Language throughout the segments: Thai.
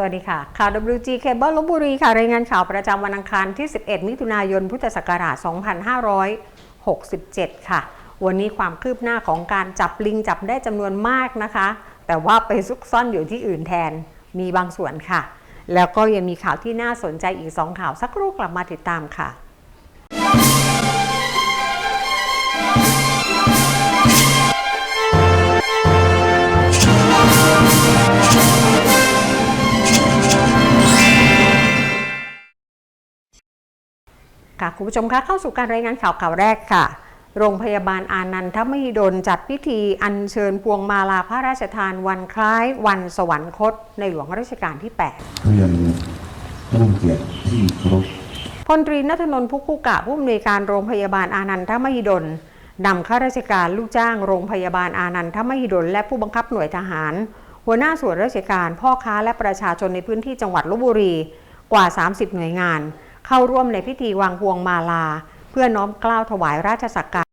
สวัสดีค่ะ ข่าว WG Cable ลบบุรีค่ะ รายงานข่าวประจำวันอังคารที่ 11 มิถุนายน พุทธศักราช 2567 ค่ะ วันนี้ความคืบหน้าของการจับลิงจับได้จำนวนมากนะคะ แต่ว่าไปซุกซ่อนอยู่ที่อื่นแทน มีบางส่วนค่ะ แล้วก็ยังมีข่าวที่น่าสนใจอีก 2 ข่าวสักครู่กลับมาติดตามค่ะ ค่ะคุณผู้ชมคะเข้าสู่การรายงานข่าวข่าวแรกค่ะ โรงพยาบาลอานันทมหิดลจัดพิธีอัญเชิญพวงมาลาพระราชทานวันคล้ายวันสวรรคต ในหลวงรัชกาลที่เรียนท่านผู้เกียรติที่เคารพ8พลตรีนัทนนท์พุกคุกะผู้อำนวยการโรงพยาบาลอานันทมหิดลนำข้าราชการลูกจ้างโรงพยาบาลอานันทมหิดลและผู้บังคับหน่วยทหาร หัวหน้าส่วนราชการพ่อค้าและประชาชนในพื้นที่จังหวัดลบบุรีกว่า 30 หน่วยงาน เข้าร่วมในพิธีวางพวงมาลา เพื่อน้อมกล้าวถวายราชสักการ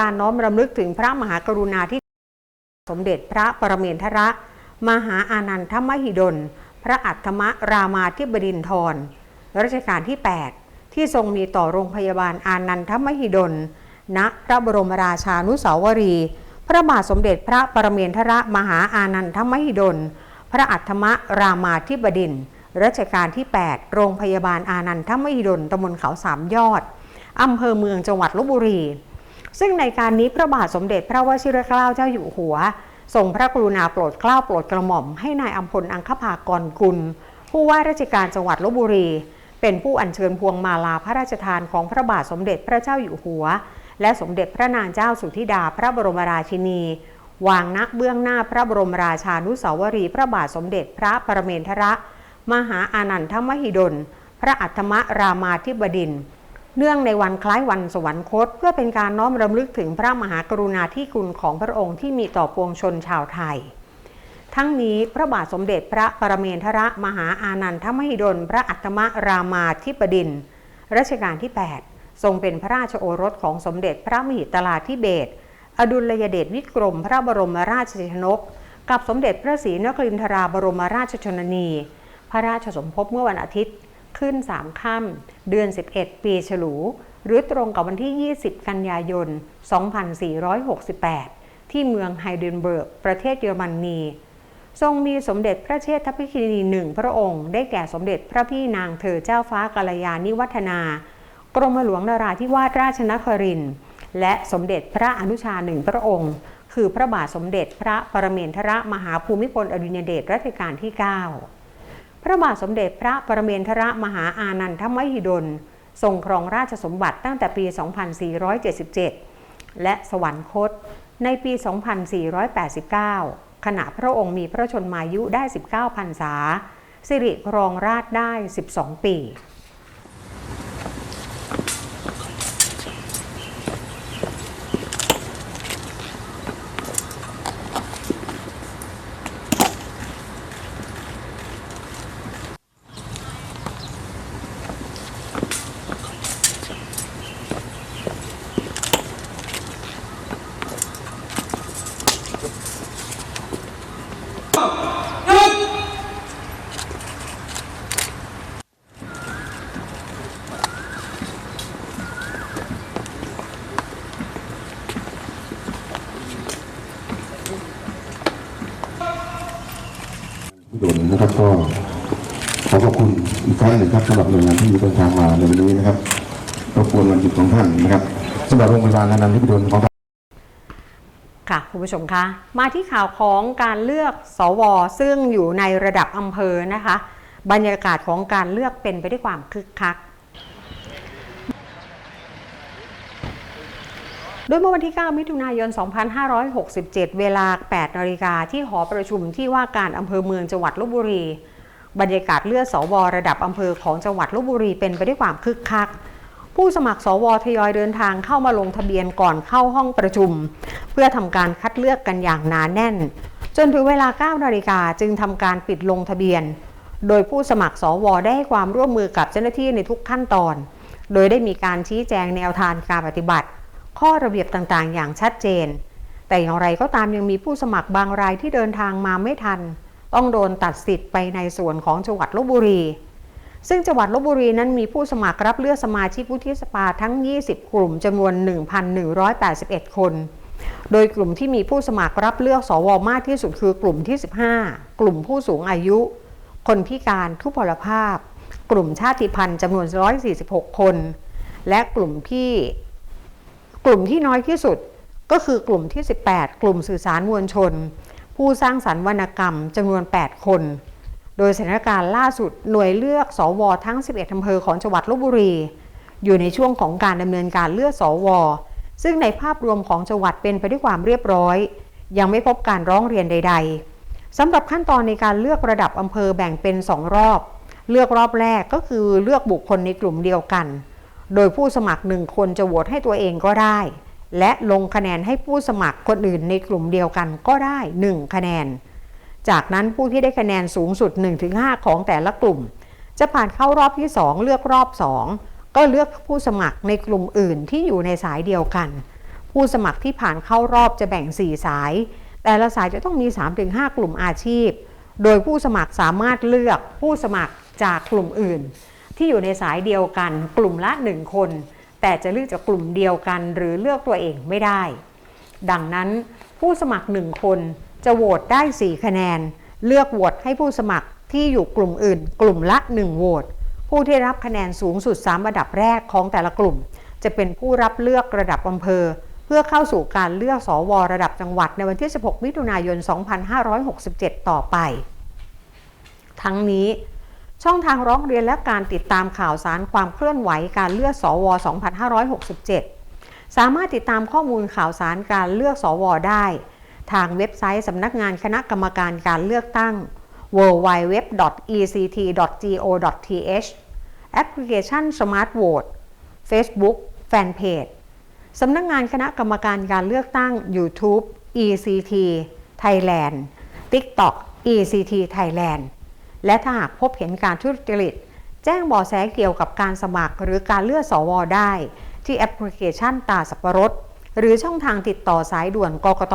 การน้อมรำลึกถึงพระมหากรุณาธิสมเด็จพระปรเมนทรมหาอานันทมหิดล พระอัฏฐมรามาธิบดินทรรัชกาลที่ 8 ที่ทรงมีต่อโรงพยาบาลอานันทมหิดล ณ พระบรมราชานุสาวรี พระบาทสมเด็จพระปรเมนทรมหาอานันทมหิดล พระอัฏฐมรามาธิบดินท รัชกาลที่ 8 โรงพยาบาลอานันทมหิดลตำบลเขาสามยอด อำเภอเมืองจังหวัดลบบุรี ซึ่งในการนี้พระบาทสมเด็จพระวชิรเกล้าเจ้าอยู่หัวทรงพระกรุณาโปรดเกล้าโปรดกระหม่อมให้นายอัมพลอังคภากรกุล ผู้ว่าราชการจังหวัดลบบุรี เป็นผู้อัญเชิญพวงมาลาพระราชทานของพระบาทสมเด็จพระเจ้าอยู่หัว และสมเด็จพระนางเจ้าสุธิดาพระบรมราชินี วางณเบื้องหน้าพระบรมราชานุสาวรีย์พระบาทสมเด็จพระปรเมนทร มหาอานันทมหิดล พระอัฏฐมรามาธิบดิน เนื่องในวันคล้ายวันสวรรคต เพื่อเป็นการน้อมรำลึกถึงพระมหากรุณาธิคุณของพระองค์ที่มีต่อปวงชนชาวไทย ทั้งนี้พระบาทสมเด็จพระปรเมนทรมหาอานันทมหิดล พระอัฏฐมรามาธิบดิน รัชกาลที่ 8 ทรงเป็นพระราชโอรสของสมเด็จพระมหิตลาธิเบศอดุลยเดชวิกรม พระบรมราชชนก กับสมเด็จพระศรีนครินทราบรมราชชนนี พระราชสมภพเมื่อวันอาทิตย์ขึ้น 3 ค่ำเดือน 11 ปีฉลู หรือตรงกับวันที่ 20 กันยายน 2468 ที่เมืองไฮเดนเบิร์ก ประเทศเยอรมนีทรงมีสมเด็จพระเชษฐพิคินีหนึ่งพระองค์ ได้แก่สมเด็จพระพี่นางเธอเจ้าฟ้ากัลยาณิวัฒนา กรมหลวงนาราธิวาสราชนครินทร์และสมเด็จพระอนุชาหนึ่งพระองค์ คือพระบาทสมเด็จพระปรเมนทรมหาภูมิพลอดุลยเดชรัชกาลที่ 9 พระบาทสมเด็จพระปรเมนทรมหาอานันทมหิดล ทรงครองราชสมบัติตั้งแต่ปี 2477 และสวรรคตในปี 2489 ขณะพระองค์มีพระชนมายุได้ 19 พรรษา สิริครองราชได้ 12 ปี โดนนะครับก็ขอขอบคุณอีกครั้งหนึ่งครับสำหรับหน่วยงานที่เดินทางมาในวันนี้นะครับรบกวนวันหยุดของท่านนะครับสำหรับโรงพยาบาลนานันทิพดลของค่ะ คุณผู้ชมคะมาที่ข่าวของการเลือกสว ซึ่งอยู่ในระดับอำเภอนะคะ บรรยากาศของการเลือกเป็นไปด้วยความคึกคัก โดยเมื่อวันที่ 9 มิถุนายน 2567 เวลา 8นาฬิกาที่หอประชุมที่ว่าการอำเภอเมืองจังหวัดลบบุรี บรรยากาศเลือกสวระดับอำเภอของจังหวัดลบบุรีเป็นไปด้วยความคึกคัก ผู้สมัครสวทยอยเดินทางเข้ามาลงทะเบียนก่อนเข้าห้องประชุม เพื่อทำการคัดเลือกกันอย่างหนาแน่น จนถึงเวลา 9นาฬิกาจึงทำการปิดลงทะเบียน โดยผู้สมัครสวได้ให้ความร่วมมือกับเจ้าหน้าที่ในทุกขั้นตอน โดยได้มีการชี้แจงแนวทางการปฏิบัติ ข้อระเบียบต่างๆ อย่างชัดเจน แต่อย่างไรก็ตามยังมีผู้สมัครบางรายที่เดินทางมาไม่ทัน ต้องโดนตัดสิทธิ์ไปในส่วนของจังหวัดลบบุรี ซึ่งจังหวัดลบบุรีนั้นมีผู้สมัครรับเลือกสมาชิกวุฒิสภาทั้ง 20 กลุ่มจำนวน 1,181 คนโดยกลุ่มที่มีผู้สมัครรับเลือกสวมากที่สุดคือกลุ่มที่ 15 กลุ่มผู้สูงอายุ คนพิการทุพพลภาพ กลุ่มชาติพันธุ์จำนวน 146 คน และกลุ่มที่ กลุ่มที่น้อยที่สุดก็คือกลุ่มที่ 18 กลุ่มสื่อสารมวลชน ผู้สร้างสรรค์วรรณกรรมจำนวน 8 คน โดยสถานการณ์ล่าสุดหน่วยเลือกสวทั้ง 11อำเภอของจังหวัดลบบุรี อยู่ในช่วงของการดำเนินการเลือกสวซึ่งในภาพรวมของจังหวัดเป็นไปด้วยความเรียบร้อย ยังไม่พบการร้องเรียนใด ๆสำหรับขั้นตอนในการเลือกระดับอำเภอแบ่งเป็น 2 รอบ เลือกรอบแรกก็คือเลือกบุคคลในกลุ่มเดียวกัน โดยผู้สมัครหนึ่งคนจะโหวตให้ตัวเองก็ได้ และลงคะแนนให้ผู้สมัครคนอื่นในกลุ่มเดียวกันก็ได้ 1 คะแนน จากนั้นผู้ที่ได้คะแนนสูงสุด 1-5 ของแต่ละกลุ่ม จะผ่านเข้ารอบที่ 2 เลือกรอบ 2 ก็เลือกผู้สมัครในกลุ่มอื่นที่อยู่ในสายเดียวกัน ผู้สมัครที่ผ่านเข้ารอบจะแบ่ง 4 สาย แต่ละสายจะต้องมี 3-5 กลุ่มอาชีพ โดยผู้สมัครสามารถเลือกผู้สมัครจากกลุ่มอื่น ที่อยู่ในสายเดียวกัน กลุ่มละ1คน แต่จะเลือกจากกลุ่มเดียวกัน หรือเลือกตัวเองไม่ได้ ดังนั้นผู้สมัคร1คนจะโหวตได้ 4 คะแนน เลือกโหวตให้ผู้สมัครที่อยู่กลุ่มอื่น กลุ่มละ 1 โหวตผู้ที่รับคะแนนสูงสุด 3 ระดับแรกของแต่ละกลุ่ม จะเป็นผู้รับเลือกระดับอำเภอ เพื่อเข้าสู่การเลือกสวระดับจังหวัดในวันที่ 16 มิถุนายน 2567 ต่อไป ทั้งนี้ ช่องทางร้องเรียนและการติดตามข่าวสารความเคลื่อนไหวการเลือกสว 2567 สามารถติดตามข้อมูลข่าวสารการเลือกสว ได้ ทางเว็บไซต์สำนักงานคณะกรรมการการเลือกตั้ง www.ect.go.th แอปพลิเคชัน Smart Vote Facebook Fanpage สำนักงานคณะกรรมการการเลือกตั้ง YouTube ECT Thailand TikTok ECT Thailand และถ้าหากพบเห็นการทุจริต แจ้งบาะแสเกี่ยวกับการสมัคร หรือการเลือกสวได้ ที่แอปพลิเคชันตาสับปะรด หรือช่องทางติดต่อสายด่วนกกต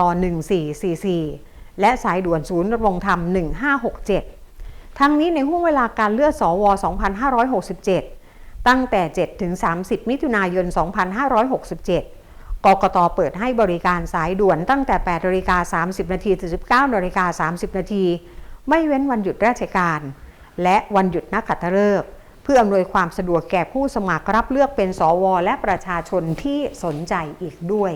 1444 และสายด่วนศูนย์ดำรงธรรม 1567 ทั้งนี้ในห่วงเวลาการเลือกสว 2567 ตั้งแต่ 7 ถึง 30 มิถุนายน 2567กกตเปิดให้บริการสายด่วนตั้งแต่8นาฬิกา30 นาทีถึง 19นาฬิกา30 นาที ไม่เว้นวันหยุดราชการ และวันหยุดนักขัตฤกษ์เพื่ออำนวยความสะดวกแก่ผู้สมัครรับเลือกเป็นสว และประชาชนที่สนใจอีกด้วย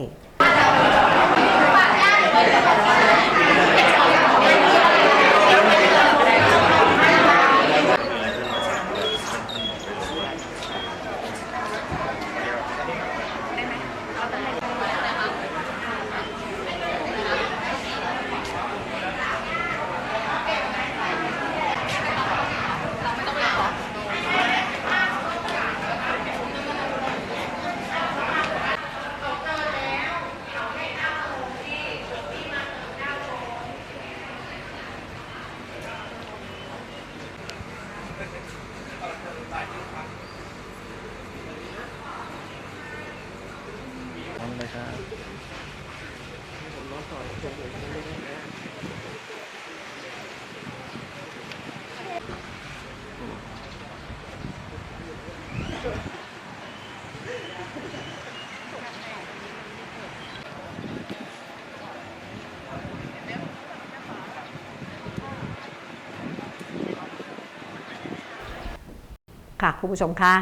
ค่ะคุณผู้ชมคะ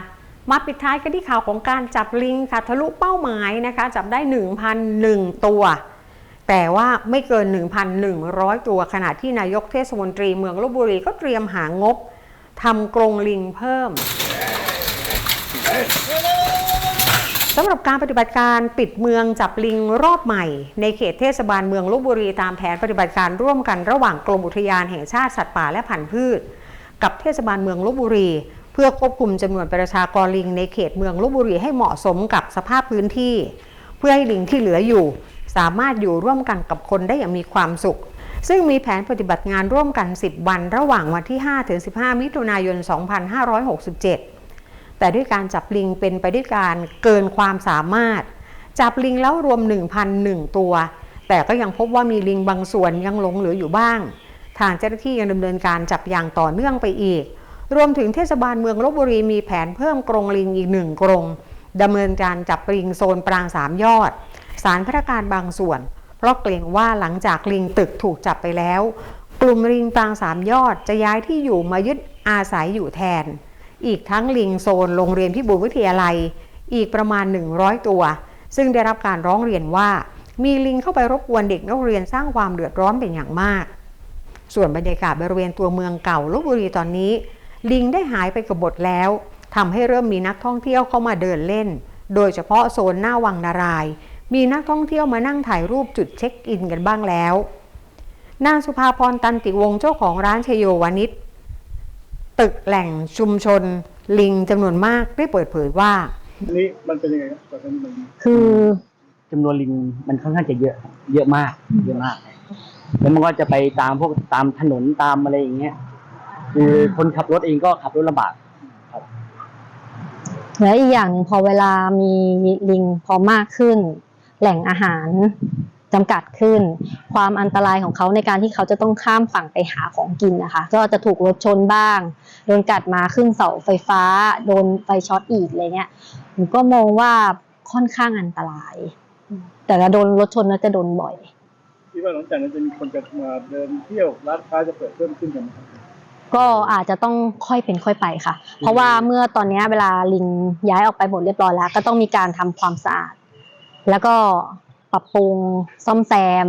มาปิดท้ายกันที่ข่าวของการจับลิงค่ะทะลุเป้าหมายนะคะ จับได้ 1,001 ตัว แต่ว่าไม่เกิน 1,100 ตัวขณะที่นายกเทศมนตรีเมืองลบบุรีก็เตรียมหางบทำกรงลิงเพิ่มสำหรับการปฏิบัติการปิดเมืองจับลิงรอบใหม่ ในเขตเทศบาลเมืองลบบุรีตามแผนปฏิบัติการร่วมกันระหว่างกรมอุทยานแห่งชาติสัตว์ป่าและพันธุ์พืช กับเทศบาลเมืองลบบุรี พื่อควบคุมจำนวนประชากรลิงในเขตเมืองลบบุรีให้เหมาะสมกับสภาพพื้นที่ เพื่อให้ลิงที่เหลืออยู่ สามารถอยู่ร่วมกันกับคนได้อย่างมีความสุข ซึ่งมีแผนปฏิบัติงานร่วมกัน 10 วันระหว่างวันที่5-15 มิถุนายน 2567 แต่ด้วยการจับลิงเป็นไปด้วยการเกินความสามารถ จับลิงแล้วรวม 1,001 ตัว แต่ก็ยังพบว่ามีลิงบางส่วนยังหลงเหลืออยู่บ้าง ทางเจ้าหน้าที่ยังดำเนินการจับอย่างต่อเนื่องไปอีก รวมถึงเทศบาลเมืองลบบุรีมีแผนเพิ่มกรงลิงอีกหนึ่งกรงดำเนินการจับลิงโซนปรางสามยอด สารพระการบางส่วน เพราะเกรงว่าหลังจากลิงตึกถูกจับไปแล้ว กลุ่มลิงปรางสามยอดจะย้ายที่อยู่มายึดอาศัยอยู่แทน อีกทั้งลิงโซนโรงเรียนพิบูลวิทยาลัย อีกประมาณ 100 ตัว ซึ่งได้รับการร้องเรียนว่า มีลิงเข้าไปรบกวนเด็กนักเรียนสร้างความเดือดร้อนเป็นอย่างมาก ส่วนบรรยากาศบริเวณตัวเมืองเก่าลบบุรีตอนนี้ ลิงได้หายไปเกับหมดแล้วทำให้เริ่มมีนักท่องเที่ยวเข้ามาเดินเล่น โดยเฉพาะโซนหน้าวังนารายณ์มีนักท่องเที่ยวมานั่งถ่ายรูปจุดเช็คอินกันบ้างแล้ว นางสุภาพรตันติวงศ์เจ้าของร้านชโยวานิชตึกแหล่งชุมชน ลิงจำนวนมากได้เปิดเผยว่า อันนี้มันเป็นยังไงครับตอนนั้นมันคือจำนวนลิงมันค่อนข้างจะเยอะ เยอะมาก เยอะมาก แล้วมันก็จะไปตามพวกตามถนนตามอะไรอย่างเงี้ย คือคนขับรถเองก็ขับรถลำบากแล้วอีกอย่างหนึ่งพอเวลามีลิงพอมากขึ้น แหล่งอาหารจำกัดขึ้น ความอันตรายของเขาในการที่เขาจะต้องข้ามฝั่งไปหาของกินนะคะ ก็จะถูกรถชนบ้าง โดนกัดมาขึ้นเสาไฟฟ้า โดนไฟช็อตอีกอะไรเงี้ยหนูก็มองว่าค่อนข้างอันตราย แต่ละโดนรถชนน่าจะโดนบ่อย คิดว่าหลังจากนั้นจะมีคนจะมาเดินเที่ยวร้านค้าจะเปิดเพิ่มขึ้นกันไหมครับ ก็อาจจะต้องค่อยเป็นค่อยไปค่ะ เพราะว่าเมื่อตอนนี้เวลาลิงย้ายออกไปหมดเรียบร้อยแล้ว ก็ต้องมีการทำความสะอาด แล้วก็ปรับปรุงซ่อมแซม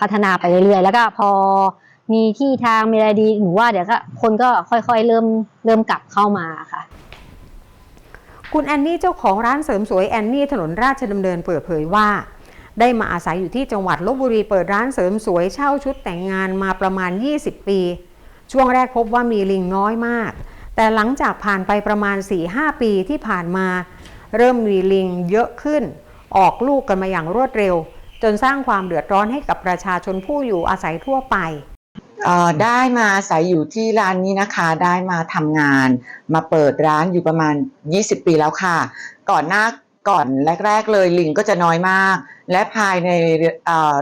พัฒนาไปเรื่อยๆ แล้วก็พอมีที่ทางมีอะไรดีหนูว่าเดี๋ยวก็คนก็ค่อยๆ เริ่มเริ่มกลับเข้ามาค่ะ คุณแอนนี่เจ้าของร้านเสริมสวยแอนนี่ถนนราชดำเนินเปิดเผยว่า ได้มาอาศัยอยู่ที่จังหวัดลบบุรีเปิดร้านเสริมสวยเช่าชุดแต่งงานมาประมาณ 20 ปี ช่วงแรกพบว่ามีลิงน้อยมาก แต่หลังจากผ่านไปประมาณ 4-5 ปีที่ผ่านมา เริ่มมีลิงเยอะขึ้น ออกลูกกันมาอย่างรวดเร็ว จนสร้างความเดือดร้อนให้กับประชาชนผู้อยู่อาศัยทั่วไปได้มาอาศัยอยู่ที่ร้านนี้นะคะ ได้มาทำงาน มาเปิดร้านอยู่ประมาณ 20 ปีแล้วค่ะ ก่อนหน้า ก่อนแรก ๆ เลยลิงก็จะน้อยมาก และภายใน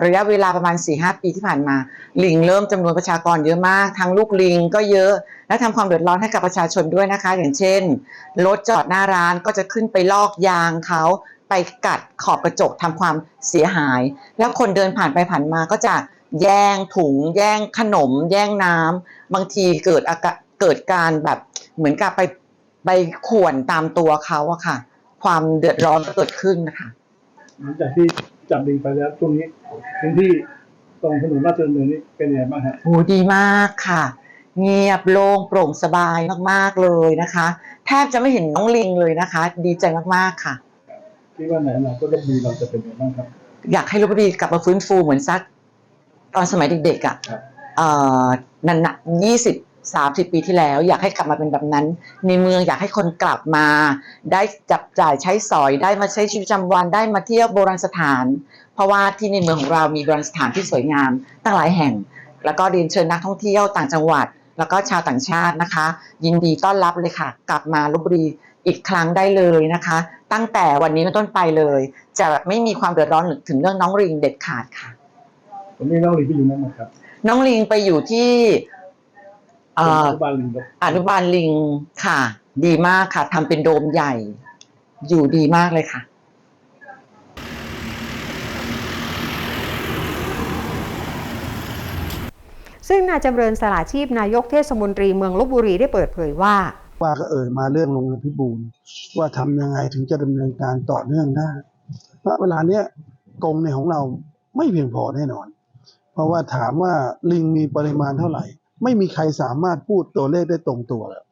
ระยะเวลาประมาณ 4-5 ปีที่ผ่านมา ลิงเริ่มจำนวนประชากรเยอะมาก ทั้งลูกลิงก็เยอะ และทำความเดือดร้อนให้กับประชาชนด้วยนะคะ อย่างเช่นรถจอดหน้าร้านก็จะขึ้นไปลอกยางเขาไปกัดขอบกระจกทำความเสียหาย แล้วคนเดินผ่านไปผ่านมาก็จะแย่งถุง แย่งขนม แย่งน้ำบางทีเกิดอากาเกิดการแบบเหมือนกับไปไปข่วนตามตัวเขาอะค่ะ ความเดือดร้อนเกิดขึ้นนะคะหลังจากที่จับลิงไปแล้วช่วงนี้พื้นที่ตรงถนนราชดำเนินนี่เป็นยังไงบ้างฮะโหดีมากค่ะ เงียบโล่งโปร่งสบายมากๆเลยนะคะ แทบจะไม่เห็นน้องลิงเลยนะคะ ดีใจมากๆค่ะ คิดว่าในอนาคตลบบุรีเราจะเป็นยังไงบ้างครับ อยากให้ลพบุรีกลับมาฟื้นฟูเหมือนสัก ตอนสมัยเด็กๆอะ่ะครับ เอ่อนันนะยี่สิบ สามสิบปีที่แล้ว อยากให้กลับมาเป็นแบบนั้น ในเมืองอยากให้คนกลับมา ได้จับจ่ายใช้สอยได้มาใช้ชีวิตประจำวันได้มาเที่ยวโบราณสถาน เพราะว่าที่ในเมืองของเรามีโบราณสถานที่สวยงามตั้งหลายแห่ง แล้วก็เรียนเชิญนักท่องเที่ยวต่างจังหวัด แล้วก็ชาวต่างชาตินะคะ ยินดีต้อนรับเลยค่ะ กลับมาลบบุรีอีกครั้งได้เลยนะคะ ตั้งแต่วันนี้เป็นต้นไปเลย จะไม่มีความเดือดร้อนถึงเรื่องน้องริงเด็ดขาดค่ะผมนี่น้องลิงที่อยู่นั่นนะครับ น้องลิงไปอยู่ที่ เอ่อเป็นบ้านลิงครับอนุบาลลิงค่ะ ดีมากค่ะทำเป็นโดมใหญ่ อยู่ดีมากเลยค่ะ ซึ่งนายจำเริญสละชีพนายกเทศมนตรีเมืองลบบุรีได้เปิดเผยว่า ว่าก็เอ่ยมาเรื่องโรงเรียนพิบูลว่าทำยังไงถึงจะดำเนินการต่อเนื่องได้ณเวลาเนี้ยกรงในของเราไม่เพียงพอแน่นอน เพราะว่าถามว่าลิงมีปริมาณเท่าไหร่ ไม่มีใครสามารถพูดตัวเลขได้ตรงตัวแล้ว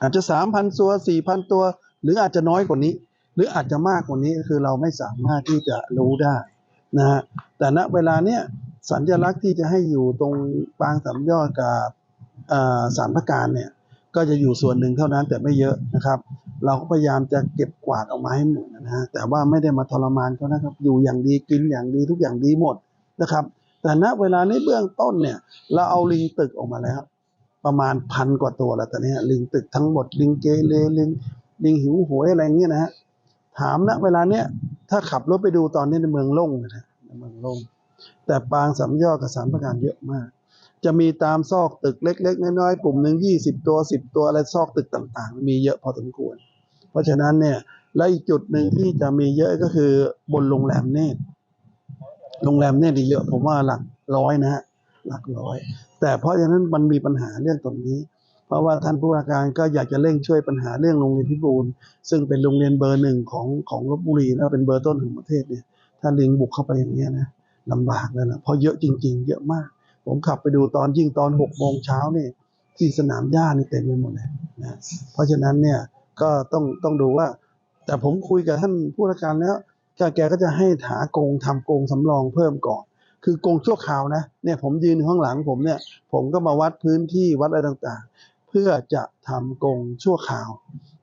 อาจจะสามพันตัวสี่พันตัว หรืออาจจะน้อยกว่านี้ หรืออาจจะมากกว่านี้คือเราไม่สามารถที่จะรู้ได้นะฮะแต่ณเวลาเนี้ยสัญลักษณ์ที่จะให้อยู่ตรงปางสามยอดกับเอ่อสารพระการเนี่ยก็จะอยู่ส่วนหนึ่งเท่านั้นแต่ไม่เยอะนะครับ เราก็พยายามจะเก็บกวาดออกมาให้หมดนะฮะแต่ว่าไม่ได้มาทรมานเขานะครับ อยู่อย่างดีกินอย่างดีทุกอย่างดีหมดนะครับ แต่ณเวลาในเบื้องต้นเนี่ยเราเอาลิงตึกออกมาแล้ว ประมาณพันกว่าตัวแล้วตอนนี้ลิงตึกทั้งหมดลิงเกเรลิงลิงหิวโหวยอะไรเงี้ยนะฮะถามณเวลาเนี้ยถ้าขับรถไปดูตอนนี้ในเมืองโล่งเลยนะในเมืองโล่งแต่ปางสามยอดกับสามประการเยอะมากจจะมีตามซอกตึกเล็ก ๆ น้อยๆกลุ่มหนึ่งยี่สิบตัวสิบตัวอะไรซอกตึกต่าง ๆ มีเยอะพอสมควร เพราะฉะนั้นเนี่ยและอีกจุดหนึ่งที่จะมีเยอะก็คือบนโรงแรมเนตร โรงแรมเนตรนี่เยอะ ผมว่าหลักร้อยนะฮะหลักร้อย แต่เพราะฉะนั้นมันมีปัญหาเรื่องตรงนี้ เพราะว่าท่านผู้ว่าการก็อยากจะเร่งช่วยปัญหาเรื่องโรงเรียนพิบูลซึ่งเป็นโรงเรียนเบอร์หนึ่งของของลบบุรีแล้วเป็นเบอร์ต้นของประเทศเนี่ยถ้าลิงบุกเข้าไปอย่างเงี้ยนะลำบากเลยนะเพราะเยอะจริง ๆ เยอะมาก ผมขับไปดูตอนยิ่งตอนหกโมงเช้าเนี่ยที่สนามหญ้านี่เต็มไปหมดเลยนะเพราะฉะนั้นเนี่ยก็ต้องต้องดูว่า แต่ผมคุยกับท่านผู้ราชการแล้ว ก็แกก็จะให้หากงทำกงสำรองเพิ่มก่อน คือกงชั่วคราวนะเนี่ยผมยืนข้างหลังผมเนี่ย ผมก็มาวัดพื้นที่วัดอะไรต่างๆ เพื่อจะทำกงชั่วคราว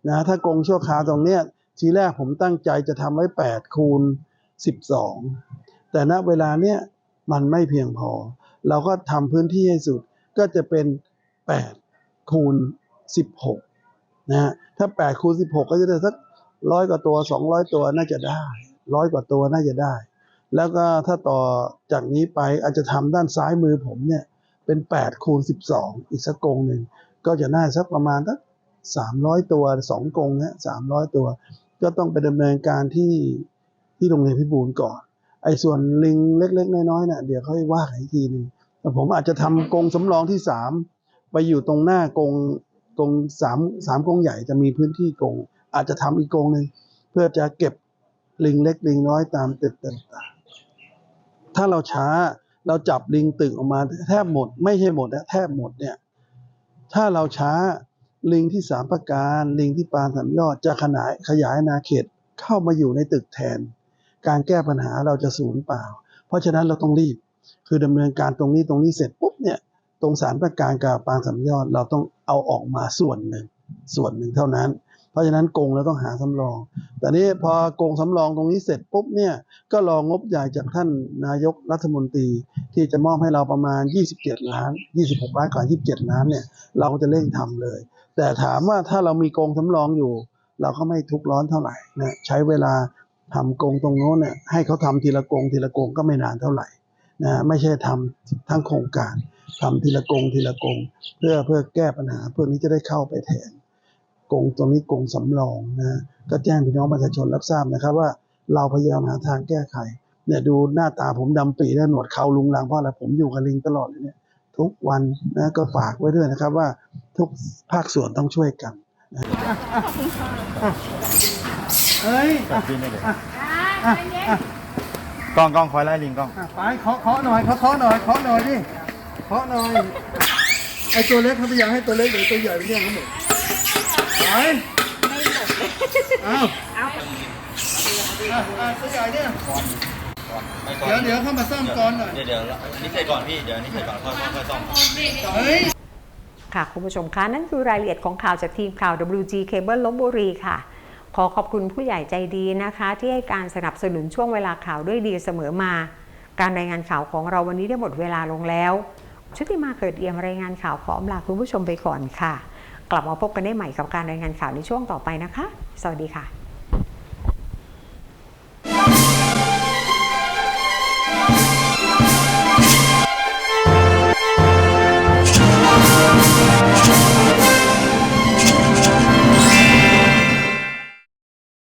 นะถ้ากงชั่วคราวตรงเนี้ยทีแรกผมตั้งใจจะทำไว้8คูณ12 แต่ณเวลาเนี้ยมันไม่เพียงพอ เราก็ทำพื้นที่ให้สุดก็จะเป็น8คูณ16นะถ้า8คูณ16 ก็จะได้สักร้อยกว่าตัว 200 ตัวน่าจะได้ ร้อยกว่าตัวน่าจะได้ แล้วก็ถ้าต่อจากนี้ไปอาจจะทำด้านซ้ายมือผมเนี่ยเป็น8คูณ12 อีกสักกงหนึ่งก็จะน่าสักประมาณสัก300 ตัว2กงนะ300 ตัว ก็ต้องไปดำเนินการที่ที่โรงเรียนพิบูลก่อน ไอ้ส่วนลิงเล็ก ๆ น้อยๆน่ะเดี๋ยวเขาให้ว่ากันอีกทีหนึ่งแต่ผมอาจจะทำกงสำรองที่สามไปอยู่ตรงหน้ากงกงสามสามกงใหญ่จะมีพื้นที่กง อาจจะทำอีกกงหนึ่งเพื่อจะเก็บ ลิงเล็กลิงน้อยตามตึกต่างๆถ้าเราช้าเราจับลิงตึกออกมาแทบหมด ไม่ใช่หมดนะแทบหมดเนี่ยถ้าเราช้าลิงที่สามประการลิงที่ปานสามยอดจะขยายขยายอาเขตเข้ามาอยู่ในตึกแทน การแก้ปัญหาเราจะสูญเปล่า เพราะฉะนั้นเราต้องรีบ คือดำเนินการตรงนี้ตรงนี้เสร็จปุ๊บเนี่ยตรงสารประการกับปางสามยอดเราต้องเอาออกมาส่วนหนึ่งส่วนหนึ่งเท่านั้น เพราะฉะนั้นกรงเราต้องหาสำรอง แต่นี้พอกงสำรองตรงนี้เสร็จปุ๊บเนี่ยก็รองบใหญ่จากท่านนายกรัฐมนตรี ที่จะมอบให้เราประมาณ 27 ล้าน 26 ล้านก่อน27 ล้านเนี่ยเราจะเร่งทำเลย แต่ถามว่าถ้าเรามีกงสำรองอยู่ เราก็ไม่ทุกร้อนเท่าไหร่นะใช้เวลาทำกงตรงโน้นเนี่ยให้เขาทำทีละกงทีละกงก็ไม่นานเท่าไหร่นะไม่ใช่ทำทั้งโครงการทำทีละกงทีละกง เพื่อเพื่อแก้ปัญหาเพื่อนี้จะได้เข้าไปแทน กงตรงนี้กงสำรองนะก็แจ้งพี่น้องประชาชนรับทราบนะครับว่าเราพยายามหาทางแก้ไขเนี่ยดูหน้าตาผมดำปีแล้หนวดเขาลุงลังเพราะอะไรผมอยู่กับลิงตลอดเลยเนี่ยทุกวันนะก็ฝากไว้ด้วยนะครับว่าทุกภาคส่วนต้องช่วยกันเฮ้ยอะกล้องกล้องคอยไล่ลิงกล้องไปเคาะเคาะหน่อยเคาะเคาะหน่อยเคาะหน่อยดิเคาะหน่อยไอตัวเล็กเขาพยายามให้ตัวเล็กหรือตัวใหญ่ไปเนี่ยเขาหมด ไปเอาเอาอะอะตัวใหญ่เนี่ยเดี๋ยวเดี๋ยวเข้ามาซ่อมก่อนหน่อย เดี๋ยวเดี๋ยวนี่ใส่ก่อนพี่ เดี๋ยวนี่ใส่ก่อนค่อยค่อยซ่อมเฮ้ยค่ะคุณผู้ชมคะนั่นคือรายละเอียดของข่าวจากทีมข่าว WG Cable ลบบุรีค่ะ ขอขอบคุณผู้ใหญ่ใจดีนะคะ ที่ให้การสนับสนุนช่วงเวลาข่าวด้วยดีเสมอมา การรายงานข่าวของเราวันนี้ได้หมดเวลาลงแล้วชุติมาเกิดเอี่ยมรายงานข่าวขออำลาคุณผู้ชมไปก่อนค่ะ กลับมาพบกันได้ใหม่กับการรายงานข่าวในช่วงต่อไปนะคะ สวัสดีค่ะ